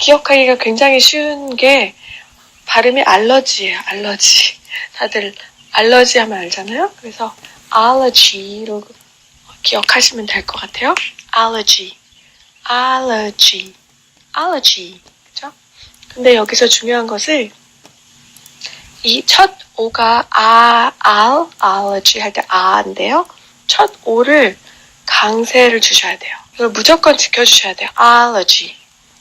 기억하기가 굉장히 쉬운 게 발음이 알러지예요. 알러지. 다들 알러지 하면 알잖아요. 그래서 allergy로 기억하시면 될 것 같아요. allergy, allergy, allergy. 그죠? 근데 여기서 중요한 것을 이 첫 오가 아, 알, allergy 할 때 아인데요. 첫 오를 강세를 주셔야 돼요. 이걸 무조건 지켜주셔야 돼요. allergy.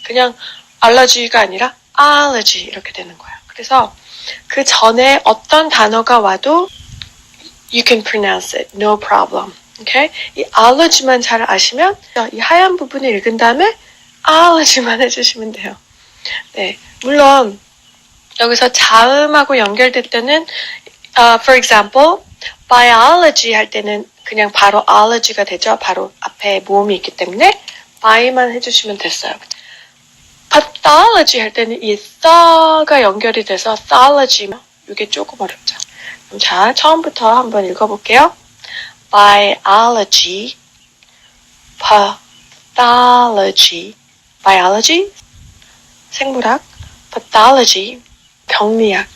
그냥 알러지가 아니라 allergy 이렇게 되는 거예요. 그래서 그 전에 어떤 단어가 와도 you can pronounce it, no problem. Okay? 이 allergy만 잘 아시면 이 하얀 부분을 읽은 다음에 allergy만 해주시면 돼요. 네, 물론 여기서 자음하고 연결될 때는 uh, for example, biology 할 때는 그냥 바로 allergy가 되죠. 바로 앞에 모음이 있기 때문에 by만 해주시면 됐어요. Pathology 할 때는 이 th가 연결이 돼서 thology 이게 조금 어렵죠. 그럼 자 처음부터 한번 읽어볼게요. biology, pathology, biology 생물학, pathology 병리학.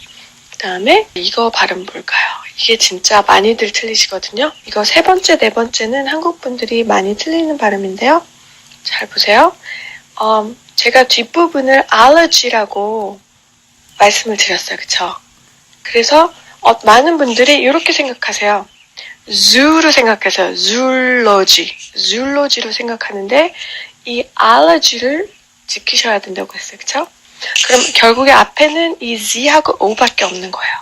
그 다음에 이거 발음 뭘까요? 이게 진짜 많이들 틀리시거든요. 이거 세 번째, 네 번째는 한국 분들이 많이 틀리는 발음인데요. 잘 보세요. 음, 제가 뒷부분을 allergy라고 말씀을 드렸어요. 그쵸? 그래서 어, 많은 분들이 이렇게 생각하세요. zoo로 생각해서 zoology, zoology로 생각하는데 이 allergy를 지키셔야 된다고 했어요. 그쵸? 그럼 결국에 앞에는 이 z하고 o밖에 없는 거예요.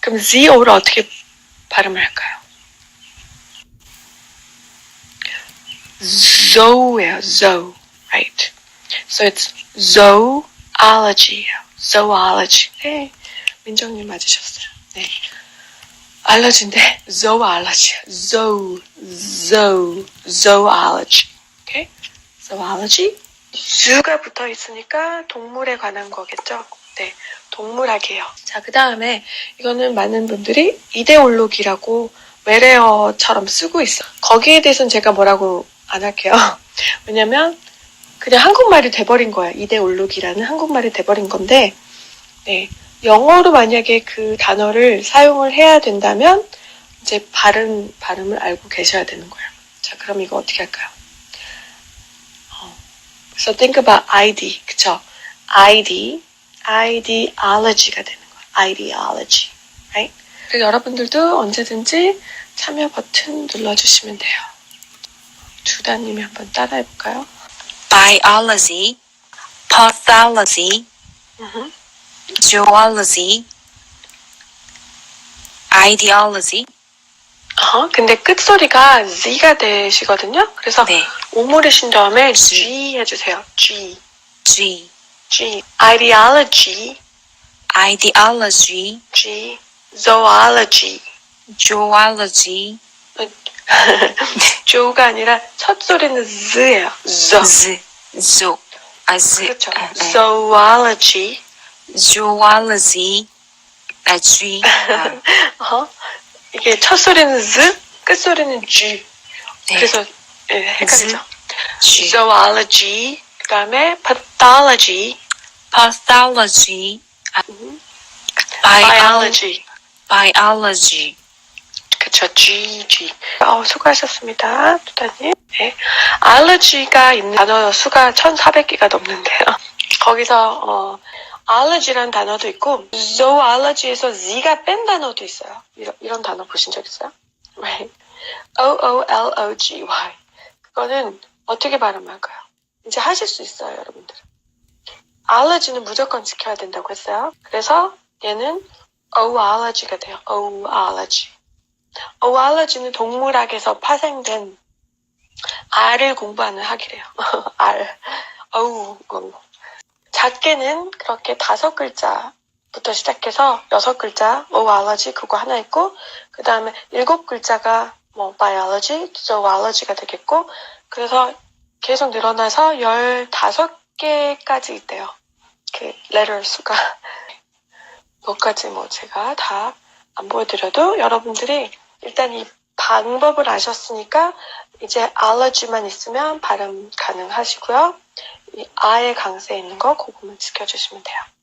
그럼 z, o를 어떻게 발음을 할까요? zo예요, zo, right? So it's zoology, zoology. 네, 민정님 맞으셨어요. 네. 알러지인데 zoology, zo, zo, zoology. Okay? zoology. zoo가 붙어 있으니까 동물에 관한 거겠죠? 네, 동물학이에요. 자, 그 다음에 이거는 많은 분들이 이데올로기라고 외래어처럼 쓰고 있어. 거기에 대해서는 제가 뭐라고 안 할게요. 왜냐면 그냥 한국말이 돼버린 거야. 이데올로기라는 한국말이 돼버린 건데, 네, 영어로 만약에 그 단어를 사용을 해야 된다면 이제 발음 발음을 알고 계셔야 되는 거예요. 자, 그럼 이거 어떻게 할까요? 어, 그래서 think about ID, 그쵸? ID, ideology가 되는 거예요. ideology, right? 그리고 여러분들도 언제든지 참여 버튼 눌러주시면 돼요. 두다님이 한번 따라해볼까요? Biology, pathology, 음흠. zoology, ideology. 어허, 근데 끝소리가 Z가 되시거든요. 그래서 네. 오물을 신 다음에 G 해주세요. G, G, G. ideology, ideology, G. zoology. zoology, 조가 아니라 첫 소리는 Z예요. z, 아, z, 그렇죠. 아, 네. zoology. zoology, 아, G, 아, 어허. 이게 첫 소리는 Z, 끝 소리는 G. 네. 그래서 예, 헷갈리죠. G, zoology. 그다음에 pathology, pathology, 아, 음. biology, biology. 그쵸, G, G. 어, 수고하셨습니다, 두다님. 네. 알러지가 있는 단어 수가 1,400개가 넘는데요. 거기서, 어, 알러지라는 단어도 있고, zoology에서 Z가 뺀 단어도 있어요. 이런, 이런 단어 보신 적 있어요? Right. O-O-L-O-G-Y. 그거는 어떻게 발음할까요? 이제 하실 수 있어요, 여러분들. 알러지는 무조건 지켜야 된다고 했어요. 그래서 얘는 oology가 돼요. oology. 오알러지는 동물학에서 파생된 알을 공부하는 학이래요. 알. 어우, 어우. 작게는 그렇게 다섯 글자부터 시작해서 여섯 글자, 오알러지 그거 하나 있고, 그 다음에 일곱 글자가 뭐 biology, zoology가 되겠고, 그래서 계속 늘어나서 열다섯 개까지 있대요. 그 letter 수가. 뭐까지 뭐 제가 다 안 보여드려도 여러분들이 일단 이 방법을 아셨으니까 이제 allergy만 있으면 발음 가능하시고요. 이 아의 강세 있는 거 그거만 지켜주시면 돼요.